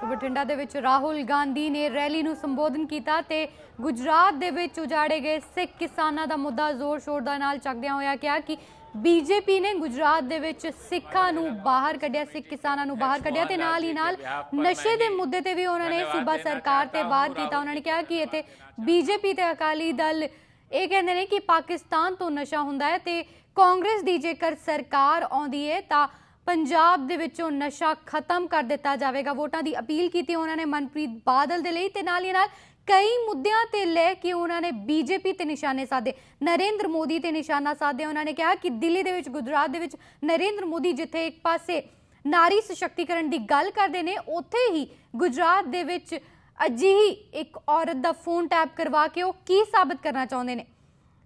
ਸੋ ਬਠਿੰਡਾ ਦੇ ਵਿੱਚ ਰਾਹੁਲ ਗਾਂਧੀ ਨੇ ਰੈਲੀ ਨੂੰ ਸੰਬੋਧਨ ਕੀਤਾ ਤੇ ਗੁਜਰਾਤ ਦੇ ਵਿੱਚ ਉਜਾੜੇ ਗਏ ਸਿੱਖ ਕਿਸਾਨਾਂ ਦਾ ਮੁੱਦਾ ਜ਼ੋਰ ਸ਼ੋਰ ਦਾ ਨਾਲ ਚੱਕਦਿਆਂ ਹੋਇਆ ਕਿਹਾ ਕਿ ਬੀਜੇਪੀ ਨੇ ਗੁਜਰਾਤ ਦੇ ਵਿੱਚ ਸਿੱਖਾਂ ਨੂੰ ਬਾਹਰ ਕੱਢਿਆ, ਸਿੱਖ ਕਿਸਾਨਾਂ ਨੂੰ ਬਾਹਰ ਕੱਢਿਆ ਤੇ ਨਾਲ ਹੀ ਨਾਲ ਨਸ਼ੇ ਦੇ ਮੁੱਦੇ ਤੇ ਵੀ ਉਹਨਾਂ ਨੇ ਸੂਬਾ ਸਰਕਾਰ ਤੇ ਵਾਰ ਕੀਤਾ। ਉਹਨਾਂ ਨੇ ਕਿਹਾ ਕਿ ਇੱਥੇ ਬੀਜੇਪੀ ਤੇ ਅਕਾਲੀ ਦਲ ਇਹ ਕਹਿੰਦੇ ਨੇ ਕਿ ਪਾਕਿਸਤਾਨ ਤੋਂ ਨਸ਼ਾ ਹੁੰਦਾ ਹੈ ਤੇ ਕਾਂਗਰਸ ਦੀ ਜੇਕਰ ਸਰਕਾਰ ਆਉਂਦੀ ਹੈ ਤਾਂ ਪੰਜਾਬ ਦੇ ਵਿੱਚੋਂ ਨਸ਼ਾ ਖਤਮ ਕਰ ਦਿੱਤਾ ਜਾਵੇਗਾ। ਵੋਟਾਂ ਦੀ ਅਪੀਲ ਕੀਤੀ ਉਹਨਾਂ ਨੇ ਮਨਪ੍ਰੀਤ ਬਾਦਲ ਦੇ ਲਈ ਤੇ ਨਾਲ ਹੀ ਨਾਲ ਕਈ ਮੁੱਦਿਆਂ ਤੇ ਲੈ ਕੇ ਉਹਨਾਂ ਨੇ ਬੀਜੇਪੀ ਤੇ ਨਿਸ਼ਾਨੇ ਸਾਧੇ। ਨਰਿੰਦਰ ਮੋਦੀ ਤੇ ਨਿਸ਼ਾਨਾ ਸਾਧਿਆ ਉਹਨਾਂ ਨੇ ਕਿਹਾ ਕਿ ਦਿੱਲੀ ਦੇ ਵਿੱਚ, ਗੁਜਰਾਤ ਦੇ ਵਿੱਚ ਨਰਿੰਦਰ ਮੋਦੀ ਜਿੱਥੇ ਇੱਕ ਪਾਸੇ ਨਾਰੀ ਸਸ਼ਕਤੀਕਰਨ ਦੀ ਗੱਲ ਕਰਦੇ ਨੇ, ਉੱਥੇ ਹੀ ਗੁਜਰਾਤ ਦੇ ਵਿੱਚ ਅਜਿਹੀ ਇੱਕ ਔਰਤ ਦਾ ਫੋਨ ਟੈਪ ਕਰਵਾ ਕੇ ਉਹ ਕੀ ਸਾਬਤ ਕਰਨਾ ਚਾਹੁੰਦੇ ਨੇ?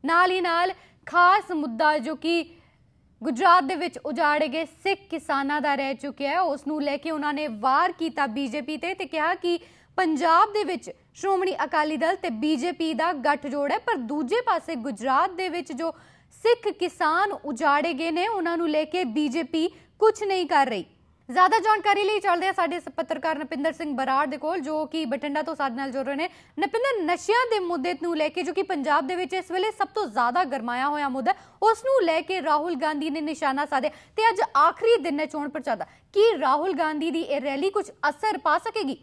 ਨਾਲ ਹੀ ਨਾਲ ਖਾਸ ਮੁੱਦਾ ਜੋ ਕਿ ਗੁਜਰਾਤ ਦੇ ਵਿੱਚ ਉਜਾੜੇ ਗਏ ਸਿੱਖ ਕਿਸਾਨਾਂ ਦਾ ਰਹਿ ਚੁੱਕਿਆ ਹੈ। ਉਸ ਨੂੰ ਲੈ ਕੇ ਉਹਨਾਂ ਨੇ ਵਾਰ ਕੀਤਾ ਬੀਜੇਪੀ ਤੇ ਤੇ ਕਿਹਾ ਕਿ ਪੰਜਾਬ ਦੇ ਵਿੱਚ ਸ਼੍ਰੋਮਣੀ ਅਕਾਲੀ ਦਲ ਤੇ ਬੀਜੇਪੀ ਦਾ ਗੱਠਜੋੜ ਹੈ, ਪਰ ਦੂਜੇ ਪਾਸੇ ਗੁਜਰਾਤ ਦੇ ਵਿੱਚ ਜੋ ਸਿੱਖ ਕਿਸਾਨ ਉਜਾੜੇ ਗਏ ਨੇ, ਉਹਨਾਂ ਨੂੰ ਲੈ ਕੇ ਬੀਜੇਪੀ ਕੁਝ ਨਹੀਂ ਕਰ ਰਹੀ। ਜ਼ਿਆਦਾ ਜਾਣਕਾਰੀ ਲਈ ਚੱਲਦੇ ਆ ਸਾਡੇ ਪੱਤਰਕਾਰ ਨਪਿੰਦਰ ਸਿੰਘ ਬਰਾੜ ਦੇ ਕੋਲ, ਜੋ ਕਿ ਬਠਿੰਡਾ ਤੋਂ ਸਾਡੇ ਨਾਲ ਜੁੜ ਰਹੇ ਨੇ। ਨਪਿੰਦਰ, ਨਸ਼ਿਆਂ ਦੇ ਮੁੱਦੇ ਨੂੰ ਲੈ ਕੇ, ਜੋ ਕਿ ਪੰਜਾਬ ਦੇ ਵਿੱਚ ਇਸ ਵੇਲੇ ਸਭ ਤੋਂ ਜ਼ਿਆਦਾ ਗਰਮਾਇਆ ਹੋਇਆ ਮੁੱਦਾ, ਉਸ ਨੂੰ ਲੈ ਕੇ ਰਾਹੁਲ ਗਾਂਧੀ ਨੇ ਨਿਸ਼ਾਨਾ ਸਾਧਿਆ ਤੇ ਅੱਜ ਆਖਰੀ ਦਿਨ ਹੈ ਚੋਣ ਪ੍ਰਚਾਰ ਦਾ। ਕੀ ਰਾਹੁਲ ਗਾਂਧੀ ਦੀ ਇਹ ਰੈਲੀ ਕੁਝ ਅਸਰ ਪਾ ਸਕੇਗੀ?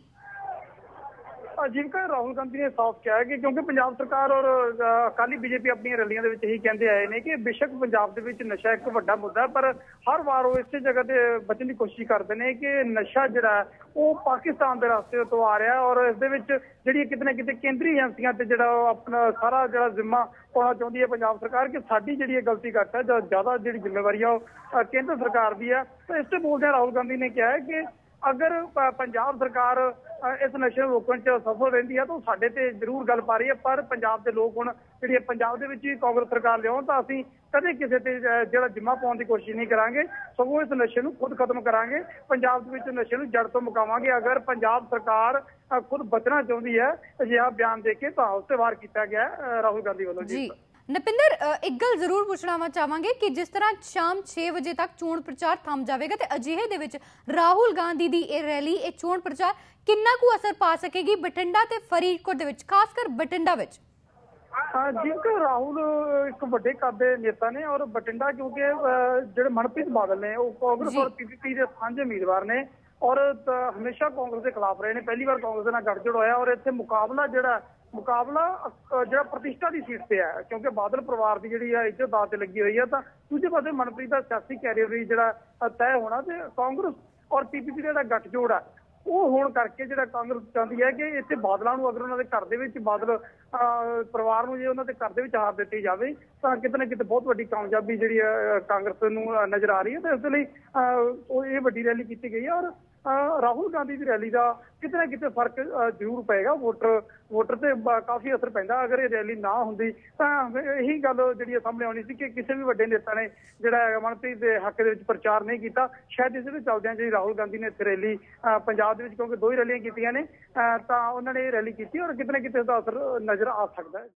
ਜਿਵੇਂ ਰਾਹੁਲ ਗਾਂਧੀ ਨੇ ਸਾਫ਼ ਕਿਹਾ ਹੈ ਕਿ ਕਿਉਂਕਿ ਪੰਜਾਬ ਸਰਕਾਰ ਔਰ ਅ, ਅਕਾਲੀ ਬੀਜੇਪੀ ਆਪਣੀਆਂ ਰੈਲੀਆਂ ਦੇ ਵਿੱਚ ਇਹੀ ਕਹਿੰਦੇ ਆਏ ਨੇ ਕਿ ਬੇਸ਼ੱਕ ਪੰਜਾਬ ਦੇ ਵਿੱਚ ਨਸ਼ਾ ਇੱਕ ਵੱਡਾ ਮੁੱਦਾ ਹੈ, ਪਰ ਹਰ ਵਾਰ ਉਹ ਇਸੇ ਜਗ੍ਹਾ ਤੇ ਬਚਣ ਦੀ ਕੋਸ਼ਿਸ਼ ਕਰਦੇ ਨੇ ਕਿ ਨਸ਼ਾ ਜਿਹੜਾ ਹੈ, ਉਹ ਪਾਕਿਸਤਾਨ ਦੇ ਰਸਤੇ ਤੋਂ ਆ ਰਿਹਾ ਔਰ ਇਸ ਦੇ ਵਿੱਚ ਜਿਹੜੀ ਕਿਤੇ ਨਾ ਕਿਤੇ ਕੇਂਦਰੀ ਏਜੰਸੀਆਂ ਤੇ ਜਿਹੜਾ ਉਹ ਆਪਣਾ ਸਾਰਾ ਜਿਹੜਾ ਜ਼ਿੰਮਾ ਪਾਉਣਾ ਚਾਹੁੰਦੀ ਹੈ ਪੰਜਾਬ ਸਰਕਾਰ ਕਿ ਸਾਡੀ ਜਿਹੜੀ ਇਹ ਗਲਤੀ ਘੱਟ ਹੈ ਜਾਂ ਜ਼ਿਆਦਾ ਜਿਹੜੀ ਜ਼ਿੰਮੇਵਾਰੀ ਆ ਉਹ ਕੇਂਦਰ ਸਰਕਾਰ ਦੀ ਹੈ। ਤਾਂ ਇਸ ਤੇ ਬੋਲਦਿਆਂ ਰਾਹੁਲ ਗਾਂਧੀ ਨੇ ਕਿਹਾ ਹੈ ਕਿ ਅਗਰ ਪੰਜਾਬ ਸਰਕਾਰ ਇਸ ਨਸ਼ੇ ਨੂੰ ਰੋਕਣ 'ਚ ਸਫਲ ਰਹਿੰਦੀ ਹੈ, ਤਾਂ ਉਹ ਸਾਡੇ ਤੇ ਜ਼ਰੂਰ ਗੱਲ ਪਾ ਰਹੀ ਹੈ। ਪਰ ਪੰਜਾਬ ਦੇ ਲੋਕ ਹੁਣ ਜਿਹੜੀ ਪੰਜਾਬ ਦੇ ਵਿੱਚ ਹੀ ਕਾਂਗਰਸ ਸਰਕਾਰ ਲਿਆਉਣ, ਤਾਂ ਅਸੀਂ ਕਦੇ ਕਿਸੇ ਤੇ ਜਿਹੜਾ ਜਿੰਮਾ ਪਾਉਣ ਦੀ ਕੋਸ਼ਿਸ਼ ਨਹੀਂ ਕਰਾਂਗੇ। ਸਗੋਂ ਇਸ ਨਸ਼ੇ ਨੂੰ ਖੁਦ ਖਤਮ ਕਰਾਂਗੇ। ਪੰਜਾਬ ਦੇ ਵਿੱਚ ਨਸ਼ੇ ਨੂੰ ਜੜ ਤੋਂ ਮੁਕਾਵਾਂਗੇ। ਅਗਰ ਪੰਜਾਬ ਸਰਕਾਰ ਖੁਦ ਬਚਣਾ ਚਾਹੁੰਦੀ ਹੈ, ਅਜਿਹਾ ਬਿਆਨ ਦੇ ਕੇ, ਤਾਂ ਉਸ ਤੇ ਵਾਰ ਕੀਤਾ ਗਿਆ ਰਾਹੁਲ ਗਾਂਧੀ ਵੱਲੋਂ ਜੀ। ਨਪਿੰਦਰ ਇੱਕ ਗੱਲ ਜ਼ਰੂਰ ਪੁੱਛਣਾ ਚਾਹਾਂਗੇ ਕਿ ਜਿਸ ਤਰ੍ਹਾਂ ਸ਼ਾਮ 6 ਵਜੇ ਤੱਕ ਚੋਣ ਪ੍ਰਚਾਰ ਥੰਮ ਜਾਵੇਗਾ ਤੇ ਅਜਿਹੇ ਦੇ ਵਿੱਚ ਰਾਹੁਲ ਗਾਂਧੀ ਦੀ ਇਹ ਰੈਲੀ ਇਹ ਚੋਣ ਪ੍ਰਚਾਰ ਕਿੰਨਾ ਕੁ ਅਸਰ ਪਾ ਸਕੇਗੀ ਬਠਿੰਡਾ ਤੇ ਫਰੀਦਕੋਟ ਦੇ ਵਿੱਚ ਖਾਸ ਕਰ ਬਠਿੰਡਾ ਵਿੱਚ ਜਿੰਕਰ ਰਾਹੁਲ ਇੱਕ ਵੱਡੇ ਕੱਦ ਦੇ ਨੇਤਾ ਨੇ ਔਰ ਬਟਿੰਡਾ ਕਿਉਂਕਿ ਜਿਹੜੇ ਮਨਪ੍ਰੀਤ ਬਾਦਲ ਨੇ ਉਹ ਕਾਂਗਰਸ। ਔਰ ਪੀਪੀਪੀ ਦੇ ਸਾਂਝੇ ਉਮੀਦਵਾਰ ਨੇ ਔਰ ਹਮੇਸ਼ਾ ਕਾਂਗਰਸ ਦੇ ਖਿਲਾਫ ਰਹੇ ਨੇ ਪਹਿਲੀ ਵਾਰ ਕਾਂਗਰਸ ਦੇ ਨਾਲ ਗੱਠਜੋੜ ਹੋਇਆ ਔਰ ਇੱਥੇ ਮੁਕਾਬਲਾ ਜਿਹੜਾ ਮੁਕਾਬਲਾ ਅਹ, ਜਿਹੜਾ ਪ੍ਰਤਿਸ਼ਠਾ ਦੀ ਸੀਟ ਤੇ ਹੈ ਕਿਉਂਕਿ ਬਾਦਲ ਪਰਿਵਾਰ ਦੀ ਜਿਹੜੀ ਹੈ ਇੱਜ਼ਤ ਦਾਅ ਤੇ ਲੱਗੀ ਹੋਈ ਹੈ ਤਾਂ ਦੂਜੇ ਪਾਸੇ ਮਨਪ੍ਰੀਤ ਦਾ ਸਿਆਸੀ ਕੈਰੀਅਰ ਵੀ ਜਿਹੜਾ ਅਹ, ਤੈਅ ਹੋਣਾ ਤੇ ਕਾਂਗਰਸ ਔਰ ਪੀਪੀਪੀ ਦਾ ਜਿਹੜਾ ਗੱਠਜੋੜ ਹੈ ਉਹ ਹੋਣ ਕਰਕੇ ਜਿਹੜਾ ਕਾਂਗਰਸ ਚਾਹੁੰਦੀ ਹੈ ਕਿ ਇੱਥੇ ਬਾਦਲਾਂ ਨੂੰ ਅਗਰ ਉਹਨਾਂ ਦੇ ਘਰ ਦੇ ਵਿੱਚ ਬਾਦਲ ਅਹ, ਪਰਿਵਾਰ ਨੂੰ ਜੇ ਉਹਨਾਂ ਦੇ ਘਰ ਦੇ ਵਿੱਚ ਹਾਰ ਦਿੱਤੀ ਜਾਵੇ ਤਾਂ ਕਿਤੇ ਨਾ ਕਿਤੇ ਬਹੁਤ ਵੱਡੀ ਕਾਮਯਾਬੀ ਜਿਹੜੀ ਹੈ ਅਹ, ਕਾਂਗਰਸ ਨੂੰ ਅਹ, ਨਜ਼ਰ ਆ ਰਹੀ ਹੈ ਤੇ ਇਸ ਦੇ ਲਈ ਅਹ, ਉਹ ਇਹ ਵੱਡੀ ਰੈਲੀ ਕੀਤੀ ਗਈ ਹੈ ਔਰ ਰਾਹੁਲ ਗਾਂਧੀ ਦੀ ਰੈਲੀ ਦਾ ਕਿਤੇ ਨਾ ਕਿਤੇ ਫ਼ਰਕ ਜ਼ਰੂਰ ਪਏਗਾ। ਵੋਟਰ ਵੋਟਰ ਤੇ ਕਾਫੀ ਅਸਰ ਪੈਂਦਾ। ਅਗਰ ਇਹ ਰੈਲੀ ਨਾ ਹੁੰਦੀ, ਤਾਂ ਇਹੀ ਗੱਲ ਜਿਹੜੀ ਹੈ ਸਾਹਮਣੇ ਆਉਣੀ ਸੀ ਕਿ ਕਿਸੇ ਵੀ ਵੱਡੇ ਨੇਤਾ ਨੇ ਜਿਹੜਾ ਹੈਗਾ ਮਨਪ੍ਰੀਤ ਦੇ ਹੱਕ ਦੇ ਵਿੱਚ ਪ੍ਰਚਾਰ ਨਹੀਂ ਕੀਤਾ। ਸ਼ਾਇਦ ਇਸ ਦੇ ਚੱਲਦਿਆਂ ਜਿਹੜੀ ਰਾਹੁਲ ਗਾਂਧੀ ਨੇ ਇੱਥੇ ਰੈਲੀ ਪੰਜਾਬ ਦੇ ਵਿੱਚ ਕਿਉਂਕਿ ਦੋ ਹੀ ਰੈਲੀਆਂ ਕੀਤੀਆਂ ਨੇ ਤਾਂ ਉਹਨਾਂ ਨੇ ਇਹ ਰੈਲੀ ਕੀਤੀ ਔਰ ਕਿਤੇ ਨਾ ਕਿਤੇ ਇਸ ਦਾ ਅਸਰ ਨਜ਼ਰ ਆ ਸਕਦਾ ਹੈ।